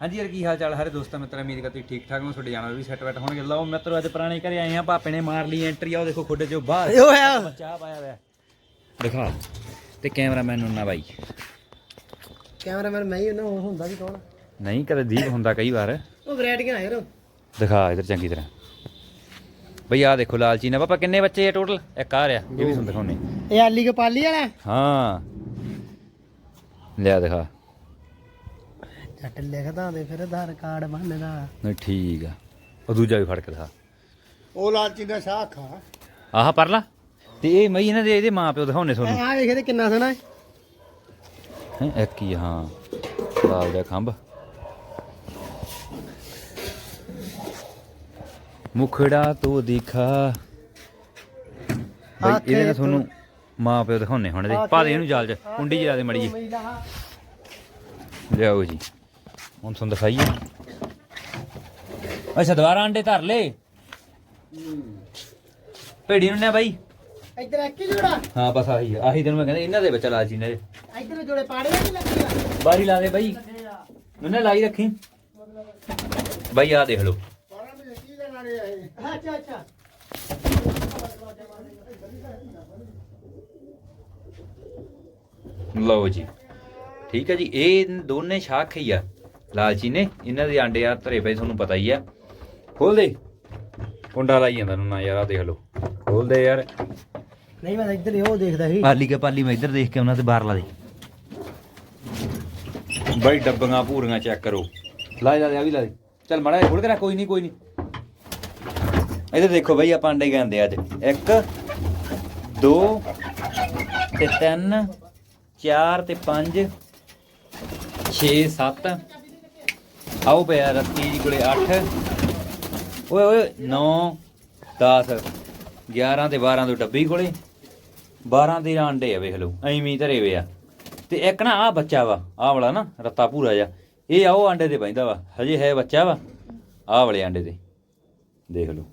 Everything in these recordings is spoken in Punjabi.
ਹਾਂਜੀ ਯਾਰ ਕੀ ਹਾਲ ਚਾਲ? ਹਰੇ ਦੋਸਤਾਂ ਮਿੱਤਰਾਂ ਉਮੀਦ ਕਰਤੀ ਠੀਕ ਠਾਕ ਹੋ ਤੁਹਾਡੇ ਜਾਨਵਰ ਵੀ ਸੈੱਟ ਬੈਠ ਹੋਣਗੇ। ਲਓ ਮਿੱਤਰੋ ਅੱਜ ਪੁਰਾਣੇ ਘਰੇ ਆਏ ਆ ਭਾਪੇ ਨੇ ਮਾਰ ਲਈ ਐਂਟਰੀ ਆਓ ਦੇਖੋ ਖੁੱਡੇ ਚੋਂ ਬਾਹਰ। ਹੋਇਆ। ਬੱਚਾ ਪਾਇਆ ਹੋਇਆ। ਦਿਖਾ। ਤੇ ਕੈਮਰਾਮੈਨ ਨੂੰ ਨਾ ਬਾਈ। ਕੈਮਰਾਮੈਨ ਮੈਂ ਹੀ ਉਹ ਹੁੰਦਾ ਵੀ ਕੌਣ? ਨਹੀਂ ਕਦੇ ਦੀਪ ਹੁੰਦਾ ਕਈ ਵਾਰ। ਉਹ ਵੈਰਾਈਟੀਆਂ ਯਾਰ ਦਿਖਾ ਇਧਰ ਚੰਗੀ ਤਰ੍ਹਾਂ। ਬਈ ਆ ਦੇਖੋ ਲਾਲਚੀ ਨੇ। ਪਾਪਾ ਕਿੰਨੇ ਬੱਚੇ ਆ ਟੋਟਲ ਇੱਕ ਆ ਰਿਹਾ ਇਹ ਵੀ ਤੁਹਾਨੂੰ ਦਿਖਾਉਣੇ ਇਹ ਆਲੀ ਕੇ ਪਾਲੀ ਵਾਲਾ? ਹਾਂ। ਲਿਆ ਦਿਖਾ। ਛੱਟ ਲਿਖਦਾ ਦੇ ਫਿਰ ਆਧਾਰ ਕਾਰਡ ਬਣਦਾ ਨਹੀਂ ਠੀਕ ਆ। ਉਹ ਦੂਜਾ ਵੀ ਫੜ ਕੇ ਦਿਖਾ। ਉਹ ਲਾਲਚੀ ਦਾ ਸ਼ਾਖ ਆ। ਆਹ ਪਰ ਲਾ ਤੇ ਇਹ ਮਈ ਇਹਨਾਂ ਦੇ ਇਹਦੇ ਮਾਂ ਪਿਓ ਦਿਖਾਉਣੇ ਤੁਹਾਨੂੰ। ਆ ਵੇਖੇ ਤੇ ਕਿੰਨਾ ਸੋਹਣਾ ਹੈ। ਹੈਂ, ਇੱਕ ਹੀ ਆ, ਹਾਂ। ਲਾਲ ਦਾ ਖੰਭ। ਮੁਖੜਾ ਤੋ ਦਿਖਾ। ਬਈ ਆਖੇ ਇਹਦੇ ਨਾਲ ਤੂੰ- ਤੁਹਾਨੂੰ ਮਾਂ ਪਿਓ ਦਿਖਾਉਣੇ ਹੁਣ ਇਹਦੇ ਪਾ ਦੇ ਇਹਨੂੰ ਜਾਲ ਚ। ਕੁੰਡੀ ਜਿਹਾ ਦੇ ਮੜੀ ਜੀ ਲਿਆਓ ਜੀ। ਹੁਣ ਤੁਹਾਨੂੰ ਦਿਖਾਈਏ। ਅੱਛਾ ਦੁਬਾਰਾ ਅੰਡੇ ਧਰ ਲੈ। ਭੇੜੀ ਨੂੰ ਨੇ ਬਾਈ। ਇੱਧਰ ਇੱਕ ਹੀ ਜੋੜਾ। ਹਾਂ ਬਸ ਆਹੀ ਆ। ਆਹੀ ਤੈਨੂੰ ਮੈਂ ਕਹਿੰਦਾ ਇਹਨਾਂ ਦੇ ਬੱਚਾ ਲਾਲਚੀ ਨੇ। ਇੱਧਰ ਜੋੜੇ ਪਾੜੇ ਨਹੀਂ ਲੱਗੇ ਆ? ਬਾਰੀ ਲਾ ਦੇ ਬਾਈ। ਉਹਨੇ ਲਾਈ ਰੱਖੀ। ਬਾਈ ਆ ਦੇਖ ਲਓ। ਅੱਛਾ ਅੱਛਾ। ਲਓ ਜੀ। ਠੀਕ ਹੈ ਜੀ ਇਹ ਦੋਨੇ ਸ਼ਾਖ ਹੀ ਆ। ਲਾਲਚੀ ਨੇ ਇਹਨਾਂ ਦੇ ਆਂਡੇ ਆ ਧਰੇ ਪਏ ਤੁਹਾਨੂੰ ਪਤਾ ਹੀ ਆ। ਖੋਲ ਦੇ। ਕੁੰਡਾ ਲਾਈ ਜਾਂਦਾ ਨੂੰ ਨਾ ਯਾਰ ਆ ਦੇਖ ਲਓ। ਖੋਲ ਦੇ ਯਾਰ। ਨਹੀਂ ਮੈਂ ਇੱਧਰ ਹੀ ਉਹ ਦੇਖਦਾ ਸੀ। ਪਾਲੀ ਕੇ ਪਾਲੀ ਮੈਂ ਇੱਧਰ ਦੇਖ ਕੇ ਉਹਨਾਂ ਤੇ ਬਾਹਰ ਲਾ ਦੇ। ਬਾਈ ਡੱਬੀਆਂ ਭੂਰੀਆਂ ਚੈੱਕ ਕਰੋ। ਲਾ ਲਾ ਦੇ ਆ ਵੀ ਲਾ ਦੇ। ਚੱਲ ਮੜਾ ਖੋਲ ਕੇ ਰੱਖ ਕੋਈ ਨਹੀਂ ਕੋਈ ਨਹੀਂ। ਇੱਧਰ ਦੇਖੋ ਬਾਈ ਆਪਾਂ ਅੰਡੇ ਗਾਂਦੇ ਅੱਜ। ਇੱਕ ਦੋ ਤੇ ਤਿੰਨ ਚਾਰ ਤੇ ਪੰਜ 6 7 ਆਓ ਪਿਆ ਰੱਤੀ ਜੀ ਕੋਲੇ 8 ਓਏ ਓਏ 9 10 11 ਤੇ 12 ਤੋਂ ਡੱਬੀ ਕੋਲੇ। 12 ਦੇ ਆਂਡੇ ਆ ਵੇਖ ਲਓ ਐਵੇਂ ਹੀ ਧਰੇ ਵੇ ਆ। ਤੇ ਇੱਕ ਨਾ ਆ ਬੱਚਾ ਵਾ, ਆਹ ਵਾਲਾ ਨਾ, ਰੱਤਾ ਪੂਰਾ ਜਾ ਇਹ ਆ, ਉਹ ਆਂਡੇ ਤੇ ਬੈਂਦਾ ਵਾ, ਹਜੇ ਹੈ ਬੱਚਾ ਵਾ, ਆਹ ਵਾਲੇ ਆਂਡੇ ਤੇ। ਦੇਖ ਲਓ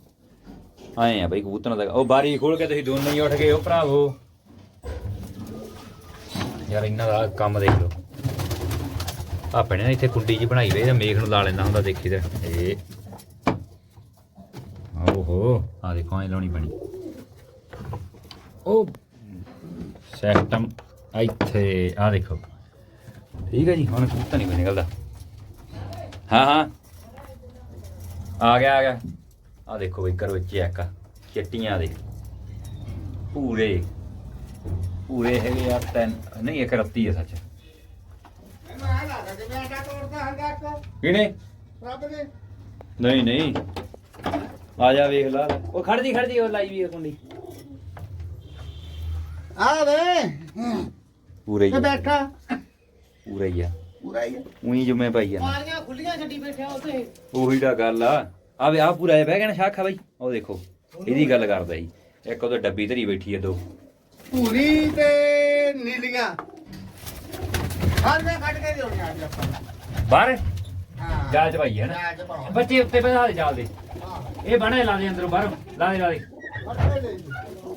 ਆਏ ਆ ਬਈ ਕਬੂਤਰਾਂ ਦਾ, ਉਹ ਬਾਰੀ ਖੋਲ ਕੇ ਤੁਸੀਂ ਦੋਨੋਂ ਹੀ ਉੱਠ ਗਏ ਹੋ, ਭਰਾਵੋ। ਯਾਰ ਇਹਨਾਂ ਦਾ ਕੰਮ ਦੇਖ ਲਓ। ਭਾਪੇ ਨੇ ਨਾ ਇੱਥੇ ਕੁੰਡੀ ਜੀ ਬਣਾਈ ਵੇ ਤੇ ਮੇਖ ਨੂੰ ਲਾ ਲੈਂਦਾ ਹੁੰਦਾ ਦੇਖੀ ਤੇ। ਇਹ। ਓਹੋ ਆ ਦੇਖੋ ਐ ਲਾਉਣੀ ਪੈਣੀ। ਉਹ ਸਿਸਟਮ ਇੱਥੇ ਆ ਦੇਖੋ। ਠੀਕ ਹੈ ਜੀ ਹੁਣ ਕਬੂਤਰ ਨਹੀਂ ਨਿਕਲਦਾ। ਹਾਂ ਹਾਂ। ਆ ਗਿਆ ਆ ਗਿਆ। ਆ ਦੇਖੋ ਬਈ ਕਰੋ ਚੈੱਕ ਚਿੱਟੀਆਂ ਦੇ। ਪੂਰੇ। ਪੂਰੇ ਹੈਗੇ ਆ ਤਿੰਨ ਨਹੀਂ ਇੱਕ ਰੱਤੀ ਹੈ ਸੱਚ। ਕਿਹਨੇ? ਨਹੀਂ ਨਹੀਂ। ਆ ਜਾ ਵੇਖ ਲਾ। ਉਹ ਖੜ ਜੀ ਖੜ ਜੀ ਉਹ ਲਾਈ ਵੀ ਆ ਕੁੰਡੀ। ਆ ਵੇ। ਪੂਰੇ ਹੀ ਤੇ ਆ, ਬੈਠਾ। ਪੂਰਾ ਹੀ ਆ। ਪੂਰਾ ਹੀ ਉਹੀ ਜੁਮੇ ਪਾਈ ਆ ਪਾਲੀਆਂ ਖੁੱਲੀਆਂ ਛੱਡੀ ਬੈਠਿਆ ਉੱਥੇ। ਉਹੀ ਤਾਂ ਗੱਲ ਆ। ਆ ਵੇ ਆ ਪੂਰਾ ਇਹ ਬਹਿ ਗਿਆ ਨਾ ਸ਼ਾਖਾ ਬਾਈ। ਉਹ ਦੇਖੋ ਇਹਦੀ ਗੱਲ ਕਰਦਾ ਸੀ ਇੱਕ ਉਹਦੇ ਡੱਬੀ ਧਰੀ ਬੈਠੀ ਆ ਦੋ। ਪੂਰੀ ਤੇ ਨੀਲੀਆਂ। ਹਰ ਮੈਂ ਕੱਢ ਕੇ ਦਿਉਣੀ ਅੱਜ ਆਪਾਂ। ਬਾਹਰ? ਹਾਂ। ਜਾਲ ਚ ਪਾਈ ਹੈ ਨਾ ਅੱਜ ਪਾਉਂ ਬੱਚੇ ਉੱਤੇ ਬਣਾ ਦੇ ਜਾਲ ਦੇ। ਇਹ ਬਣੇ ਲਾ ਦੇ ਅੰਦਰੋਂ ਬਾਹਰੋਂ ਲਾ ਦੇ ਲਾ ਦੇ।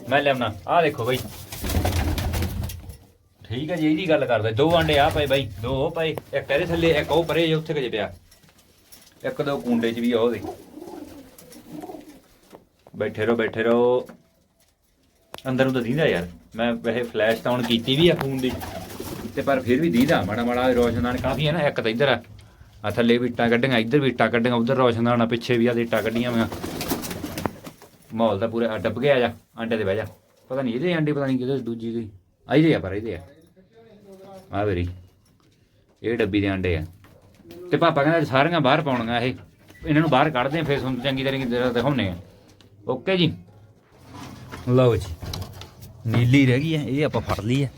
ਮੈਂ ਲਿਆਉਣਾ। ਆ ਦੇਖੋ ਬਾਈ। ਠੀਕ ਹੈ ਜੀ ਇਹਦੀ ਗੱਲ ਕਰਦਾ। ਦੋ ਆਂਡੇ ਆ ਪਏ ਬਾਈ ਦੋ ਉਹ ਪਏ। ਇੱਕ ਇਹਦੇ ਥੱਲੇ ਇੱਕ ਉਹ ਪਰੇ ਜੇ ਉੱਥੇ ਕਜੇ ਪਿਆ। ਇੱਕ ਦੋ ਕੁੰਡੇ 'ਚ ਵੀ ਆ ਉਹ ਦੇ ਬੈਠੇ ਰਹੋ ਬੈਠੇ ਰਹੋ। ਅੰਦਰ ਨੂੰ ਤਾਂ ਦੀਦਾ ਯਾਰ। ਮੈਂ ਵੈਸੇ ਫਲੈਸ਼ ਤਾਂ ਹੁਣ ਕੀਤੀ ਵੀ ਆ ਫੋਨ ਦੀ। ਤੇ ਪਰ ਫਿਰ ਵੀ ਦੀਦਾ, ਮਾੜਾ ਮਾੜਾ ਰੋਸ਼ਨਦਾਨ ਕਾਫੀ ਹੈ ਨਾ, ਇੱਕ ਤਾਂ ਇੱਧਰ ਆ। ਆ ਥੱਲੇ ਵੀ ਇੱਟਾਂ ਕੱਢੀਆਂ, ਇੱਧਰ ਵੀ ਇੱਟਾਂ ਕੱਢੀਆਂ, ਉੱਧਰ ਰੋਸ਼ਨਦਾਨ ਆ ਪਿੱਛੇ ਵੀ ਆ ਦੇ ਇੱਟਾਂ ਕੱਢੀਆਂ ਮੈਂ ਮਾਹੌਲ ਤਾਂ ਪੂਰਾ ਡੱਬ ਗਿਆ ਜਾ, ਆਂਡੇ ਤੇ ਬਹਿ ਜਾ। ਪਤਾ ਨਹੀਂ ਇਹਦੇ ਆਂਡੇ, ਪਤਾ ਨਹੀਂ ਕਿਹਦੇ ਦੂਜੀ ਦੀ। ਆਈਦੇ ਆ ਪਰ ਇਹਦੇ ਆ। ਆ ਵੇਰੀ ਇਹ ਡੱਬੀ ਦੇ ਆਂਡੇ ਆ। ਤੇ ਪਾਪਾ ਕਹਿੰਦਾ ਸਾਰੀਆਂ ਬਾਹਰ ਪਾਉਣੀਆਂ ਇਹ। ਇਹਨਾਂ ਨੂੰ ਬਾਹਰ ਕੱਢਦੇ ਆ, ਫਿਰ ਤੁਹਾਨੂੰ ਚੰਗੀ ਤਰ੍ਹਾਂ ਦਿਖਾਉਣੇ ਆ। ਓਕੇ ਜੀ। ਲਓ ਜੀ, ਨੀਲੀ ਰਹਿ ਗਈ ਹੈ, ਇਹ ਆਪਾਂ ਫੜ ਲਈ ਹੈ।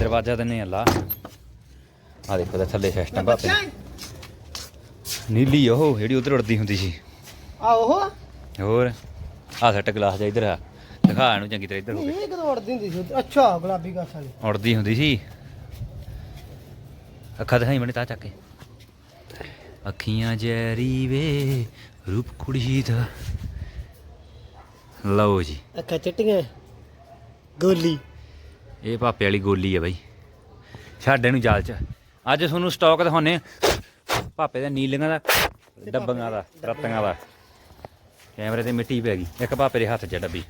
ਦਰਵਾਜ਼ਾ ਦਿੰਨੇ ਆ ਲਾ ਆ ਦੇਖੋ ਤੇ ਥੱਲੇ ਸਿਸਟਮ ਪਾਪੇ ਨੀਲੀ ਉਹ ਜਿਹੜੀ ਉਧਰ ਉੜਦੀ ਹੁੰਦੀ ਸੀ। ਆ ਉਹ? ਹੋਰ? ਆ ਸੱਟ ਗਲਾਸ ਜਾ ਇਧਰ ਆ। ਦਿਖਾ ਇਹਨੂੰ ਚੰਗੀ ਤਰ੍ਹਾਂ ਇੱਧਰ ਹੋ ਇਹ ਕਦੋਂ ਉੜਦੀ ਹੁੰਦੀ ਸੀ? ਅੱਛਾ ਗੁਲਾਬੀ ਗਾਸ ਵਾਲੀ। ਉੜਦੀ ਹੁੰਦੀ ਸੀ। ਅੱਖਾਂ ਦਿਖਾਈ ਮਨੇ ਤਾਂ ਚੱਕ ਕੇ। ਅੱਖੀਆਂ ਜੈਰੀ ਵੇ ਰੂਪ ਕੁੜੀ ਦਾ ਲਓ ਜੀ। ਅੱਖਾਂ ਚਿੱਟੀਆਂ। ਗੋਲੀ। ਇਹ ਭਾਪੇ ਵਾਲੀ ਗੋਲੀ ਆ ਬਾਈ। ਛੱਡ ਇਹਨੂੰ ਜਾਲ ਚ। ਅੱਜ ਤੁਹਾਨੂੰ ਸਟਾਕ ਦਿਖਾਉਨੇ ਆ ਭਾਪੇ ਦੇ ਨੀਲੀਆਂ ਦਾ ਡੱਬੀਆਂ ਦਾ ਰੱਤੀਆਂ ਦਾ। ਕੈਮਰੇ ਤੇ ਮਿੱਟੀ ਪੈ ਗਈ। ਇੱਕ ਭਾਪੇ ਦੇ ਹੱਥ 'ਚ ਡੱਬੀ।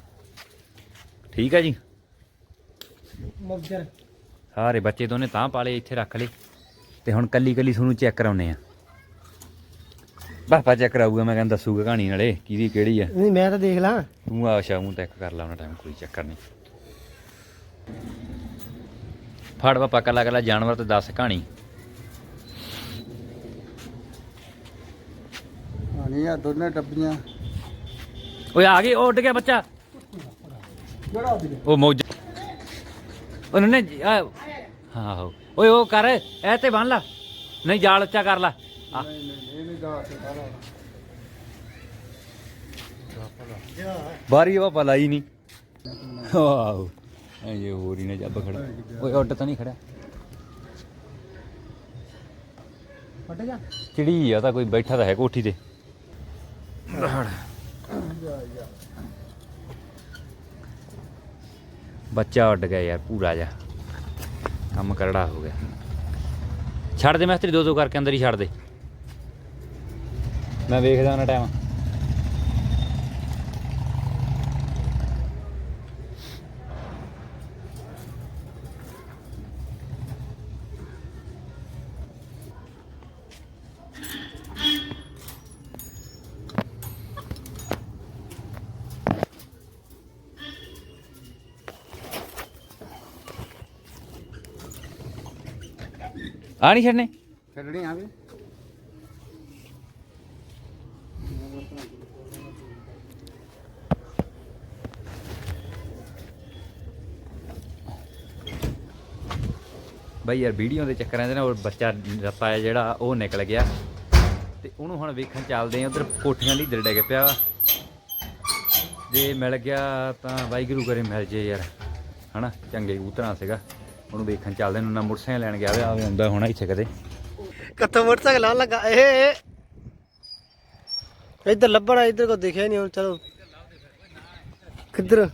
ਠੀਕ ਹੈ ਜੀ? ਮਗਜਰ ਸਾਰੇ ਬੱਚੇ ਦੋਨੇ ਤਾਂ ਪਾਲੇ ਇੱਥੇ ਰੱਖ ਲਏ। ਤੇ ਹੁਣ ਕੱਲੀ ਕੱਲੀ ਤੁਹਾਨੂੰ ਚੈੱਕ ਕਰਾਉਨੇ ਆ ਪਾਪਾ ਚੈੱਕ ਕਰਾਊਗਾ ਮੈਂ ਕਹਿੰਦਾ ਦੱਸੂਗਾ ਕਹਾਣੀ ਨਾਲੇ ਕਿਹਦੀ ਕਿਹੜੀ ਆ। ਨਹੀਂ ਮੈਂ ਤਾਂ ਦੇਖ ਲਾਂ। ਤੂੰ ਆ ਸ਼ਾਮੂ ਤੱਕ ਕਰ ਲਾ ਉਹਨਾਂ ਟਾਈਮ ਕੋਈ ਚੱਕਰ ਨਹੀਂ। ਫੜ ਪਾਪਾ ਕੱਲਾ ਕੱਲਾ ਜਾਨਵਰ ਤੇ ਦੱਸ ਕਹਾਣੀ। ਆਣੀ ਆ ਦੋਨੇ ਡੱਬੀਆਂ ਓਏ ਆ ਉਹ ਉੱਡ ਗਿਆ ਬੱਚਾ। ਜਿਹੜਾ ਉਹ ਮੌਜ ਉਹਨਾਂ ਨੇ ਆ- ਹਾਂ ਹੋ ਓਏ ਉਹ ਕਰ ਐ ਤੇ ਬੰਨ ਲਾ। ਨਹੀਂ ਜਾਲ ਉੱਚਾ ਕਰ ਲਾ। ਆ। ਨਹੀਂ ਨਹੀਂ ਇਹ ਨਹੀਂ ਦਾ ਕੇ ਸਾਰਾ ਬਾਰੀ ਪਾਪਾ ਲਾਈ ਨਹੀਂ। ਵਾਓ ਇਹ ਹੋਰ ਹੀ ਨੇ ਜੱਬ ਖੜਾ। ਓਏ ਉੱਡ ਤਾਂ ਨਹੀਂ ਖੜਿਆ। ਫਟ ਜਾ। ਚਿੜੀ ਆ ਤਾਂ ਕੋਈ ਬੈਠਾ ਤਾਂ ਹੈ ਕੋਠੀ ਤੇ। ਬੱਚਾ ਉੱਡ ਗਿਆ ਯਾਰ ਪੂਰਾ ਜਾ ਕੰਮ ਕਰੜਾ ਹੋ ਗਿਆ। ਛੱਡ ਦੇ ਮਿਸਤਰੀ ਦੋ ਦੋ ਕਰਕੇ ਅੰਦਰ ਹੀ ਛੱਡ ਦੇ। ਮੈਂ ਵੇਖਦਾ ਉਹਨਾਂ ਟਾਈਮ ਆ ਨਹੀਂ ਛੱਡਨੇ ਛੱਡਣੀ ਆ ਵੀ। ਬਈ ਯਾਰ ਵੀਡੀਓ ਦੇ ਚੱਕਰਾਂ ਦੇ ਨਾਲ ਉਹ ਬੱਚਾ ਰੱਤਾ ਹੈ ਜਿਹੜਾ ਉਹ ਨਿਕਲ ਗਿਆ। ਤੇ ਉਹਨੂੰ ਹੁਣ ਵੇਖਣ ਚੱਲਦੇ ਆ ਉਧਰ ਕੋਠੀਆਂ ਲਈ ਡਿੱਗ ਪਿਆ ਵਾ। ਜੇ ਮਿਲ ਗਿਆ ਤਾਂ ਵਾਹਿਗੁਰੂ ਕਰੇ ਮਿਲ ਜੇ ਯਾਰ ਹਨਾ? ਚੰਗੇ ਕਬੂਤਰਾਂ ਸੀਗਾ। ਉਹਨੂੰ ਵੇਖਣ ਚੱਲਦੇ ਨੂੰ ਨਾ ਮੁਰਸਿਆਂ ਲੈਣ ਗਿਆ ਵੇ ਆਵੇ ਹੁੰਦਾ ਹੋਣਾ ਇੱਥੇ ਕਦੇ। ਕਿੱਥੋਂ ਮੋਟਰਸਾਈਕਲ ਆਉਣ ਲੱਗਾ? ਇਹ ਇੱਧਰ ਲੱਭਣਾ ਇੱਧਰ ਕੋ ਦਿਖਿਆ ਨਹੀਂ ਹੁਣ ਚਲੋ। ਕਿੱਧਰ?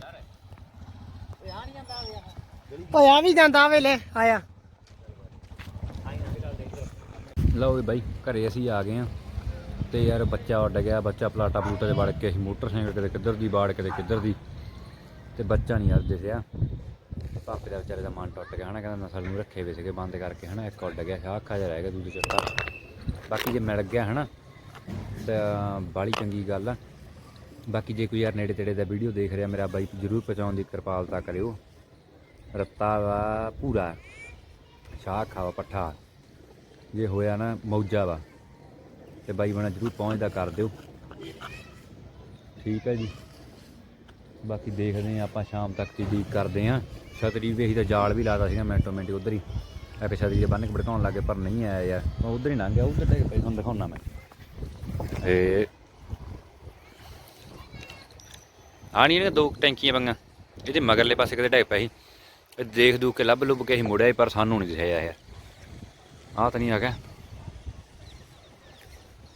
ਓਏ ਆ ਵੀ ਜਾਂਦਾ ਵੇਲੇ ਆਇਆ। ਲਓ ਵੀ ਬਾਈ ਘਰੇ ਅਸੀਂ ਆ ਗਏ ਆ ਤੇ ਯਾਰ ਬੱਚਾ ਉੱਡ ਗਿਆ ਬੱਚਾ ਪਲਾਟਾ ਪਲੂਟਾ 'ਚ ਵੜ ਕੇ ਅਸੀਂ ਮੋਟਰਸਾਈਕਲ ਕਿਤੇ ਕਿੱਧਰ ਦੀ ਬਾੜ ਕਿਤੇ ਕਿੱਧਰ ਦੀ। ਤੇ ਬੱਚਾ ਨਹੀਂ ਯਾਰ ਦਿਸਿਆ। ਪਾਪੇ ਦਾ ਵਿਚਾਰੇ ਦਾ ਮਨ ਟੁੱਟ ਗਿਆ ਹਨਾ, ਕਹਿੰਦਾ ਨਸਲ ਨੂੰ ਰੱਖੇ ਹੋਏ ਸੀਗੇ ਬੰਦ ਕਰਕੇ ਹਨਾ, ਇੱਕ ਉੱਡ ਗਿਆ ਸ਼ਾਹ ਅੱਖਾਂ ਜਿਹਾ ਰਹਿ ਗਿਆ ਦੂਜੇ ਚੱਟਾ ਬਾਕੀ ਜੇ ਮਿਲ ਗਿਆ ਹਨਾ, ਤਾਂ ਬਾਲੀ ਚੰਗੀ ਗੱਲ ਆ। ਬਾਕੀ ਜੇ ਕੋਈ ਯਾਰ ਨੇੜੇ ਤੇੜੇ ਦਾ ਵੀਡੀਓ ਦੇਖ ਰਿਹਾ, ਮੇਰਾ ਬਾਈ ਜਰੂਰ ਪਹੁੰਚਾਉਣ ਦੀ ਕਿਰਪਾਲਤਾ ਕਰਿਓ। ਰੱਤਾ ਵਾ ਪੂਰਾ ਸ਼ਾਹ ਖਾਵਾ ਪੱਠਾ। ਜੇ ਹੋਇਆ ਨਾ, ਮੌਜਾ ਵਾ, ਤੇ ਬਾਈ ਬਣਾ ਜਰੂਰ ਪਹੁੰਚਦਾ ਕਰ ਦਿਓ। ਠੀਕ ਹੈ ਜੀ। ਬਾਕੀ ਦੇਖਦੇ ਆ ਆਪਾਂ ਸ਼ਾਮ ਤੱਕ ਦੀ ਉਡੀਕ ਕਰਦੇ ਆ ਛਤਰੀ ਵੀ ਅਸੀਂ ਤਾਂ ਜਾਲ ਵੀ ਲਾਦਾ ਸੀਗਾ ਮਿੰਟੋ ਮਿੰਟ ਉਧਰ ਹੀ। ਇੱਕ ਛਤਰੀ ਦੇ ਬੰਨ ਕੇ ਭੜਕਾਉਣ ਲੱਗੇ ਪਰ ਨਹੀਂ ਆਇਆ ਯਾਰ। ਉਹ ਉਧਰ ਹੀ ਲੰਘ ਗਿਆ ਉਧਰ ਡਿੱਗ ਪਈ ਤੁਹਾਨੂੰ ਦਿਖਾਉਣਾ ਮੈਂ। ਏ ਆਣੀ ਨੇ ਦੋ ਟੈਂਕੀਆਂ ਬੰਗਾ ਇਹਦੇ ਮਗਰਲੇ ਪਾਸੇ ਕਿਤੇ ਢਾਈ ਪਿਆ ਸੀ। ਇਹ ਦੇਖ ਦੂ ਕੇ ਲੱਭ ਲੁੱਭ ਕੇ ਅਸੀਂ ਮੁੜਿਆ ਸੀ, ਪਰ ਸਾਨੂੰ ਨਹੀਂ ਦਿਖਿਆ ਯਾਰ। ਆਹ ਤਾਂ ਨਹੀਂ ਹੈਗਾ।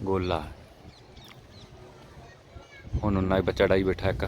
ਗੋਲਾ। ਹੁਣ ਉਹਨਾਂ ਬੱਚਾ ਡਾਈ ਬੈਠਾ ਇੱਕ।